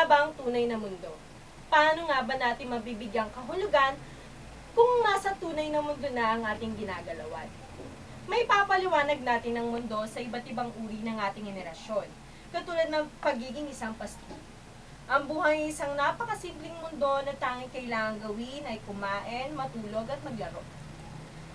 nga ba ang tunay na mundo? Paano nga ba natin mabibigyang kahulugan kung nasa tunay na mundo na ang ating ginagalawan? May papaliwanag natin ang mundo sa iba't ibang uri ng ating henerasyon, katulad ng pagiging isang pastol. Ang buhay ay isang napakasimpleng mundo na tanging kailangan gawin ay kumain, matulog at maglaro.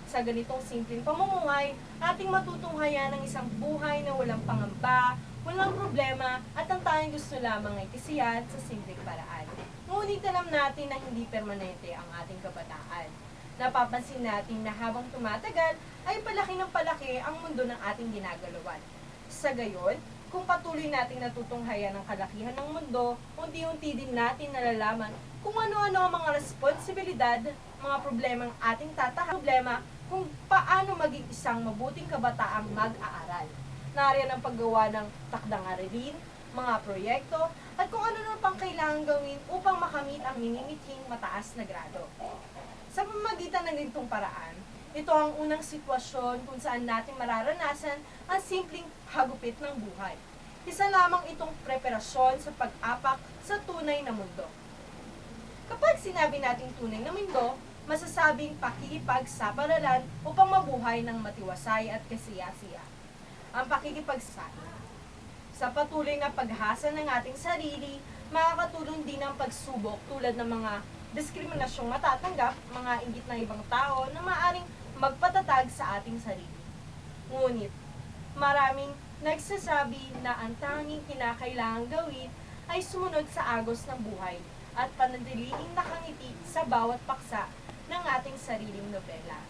Sa ganitong simpleng pamumuhay, ating matutunghayan ang isang buhay na walang pangamba, walang problema, at ang tanging gusto lamang ay kisiyan sa simpleng paraan. Ngunit alam natin na hindi permanente ang ating kabataan. Napapansin natin na habang tumatagal, ay palaki ng palaki ang mundo ng ating ginagalawan. Sa gayon, kung patuloy nating natutunghayan ang kalakihan ng mundo, unti-unti din natin nalalaman kung ano-ano ang mga responsibilidad, mga problemang ating tatahan, problema kung paano maging isang mabuting kabataang mag-aaral. Nariyan ang paggawa ng takdang aralin, mga proyekto, at kung ano na pang kailangan gawin upang makamit ang minimithing mataas na grado. Sa pamamagitan ng ganitong paraan, ito ang unang sitwasyon kung saan natin mararanasan ang simpleng hagupit ng buhay. Isa lamang itong preparasyon sa pag-apak sa tunay na mundo. Kapag sinabi nating tunay na mundo, masasabing pakikipagsapalaran upang mabuhay ng matiwasay at kasiyasiya. Ang pakikipagsa sa patuloy na paghasa ng ating sarili, makakatulong din ang pagsubok tulad ng mga diskriminasyong matatanggap, mga inggit ng ibang tao na maaring magpatatag sa ating sarili. Ngunit, maraming nagsasabi na ang tanging kinakailangang gawin ay sumunod sa agos ng buhay at panatiliing nakangiti sa bawat paksa ng ating sariling nobela.